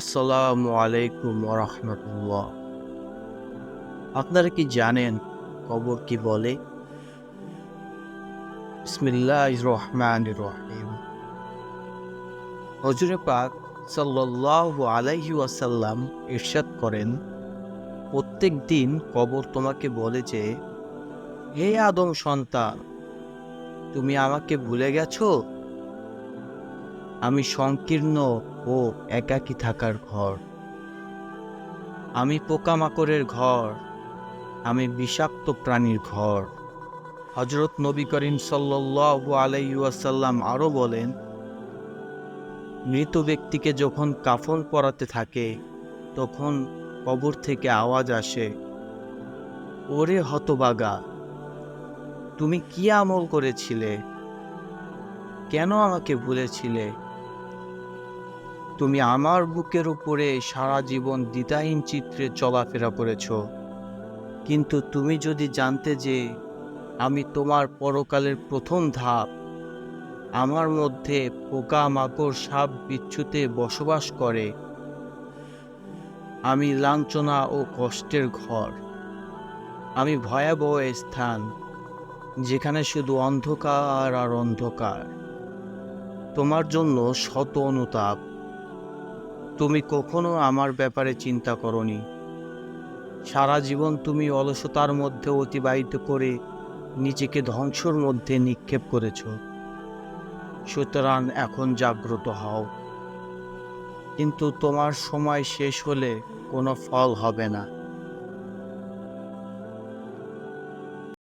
আসসালামু আলাইকুম রহমতুল্লাহ। আপনারা কি জানেন কবর কি বলে? বিসমিল্লাহ রহমান রহিম। হজরে পাক সাল্লাল্লাহু আলাইহি ওয়াসাল্লাম ইরশাদ করেন, প্রত্যেক দিন কবর তোমাকে বলে যে, হে আদম সন্তান, তুমি আমাকে ভুলে গেছো? আমি সংকীর্ণ ও একাকী থাকার ঘর। আমি পোকামাকড়ের ঘর। আমি বিষাক্ত প্রাণীর ঘর। হজরত নবী করিম সাল্লাল্লাহু আলাইহি ওয়াসাল্লাম আরও বলেন, মৃত ব্যক্তিকে যখন কাফন পরাতে থাকে, তখন কবর থেকে আওয়াজ আসে, ওরে হতবাগা, তুমি কি আমল করেছিলে? কেন আমাকে ভুলেছিলে? তুমি আমার বুকের উপরে সারা জীবন দ্বিধাহীন চিত্রে চলাফেরা করেছ। কিন্তু তুমি যদি জানতে যে আমি তোমার পরকালের প্রথম ধাপ, আমার মধ্যে পোকা মাকড় সাপ বিচ্ছুতে বসবাস করে, আমি লাঞ্ছনা ও কষ্টের ঘর। আমি ভয়াবহ স্থান, যেখানে শুধু অন্ধকার আর অন্ধকার। তোমার জন্য শত অনুতাপ। তুমি কখনো আমার ব্যাপারে চিন্তা করনি। সারা জীবন তুমি অলসতার মধ্যে অতিবাহিত করে নিজেকে ধ্বংসর মধ্যে নিক্ষেপ করেছ। সুতরাং এখন জাগ্রত হও। কিন্তু তোমার সময় শেষ হলে কোনো ফল হবে না।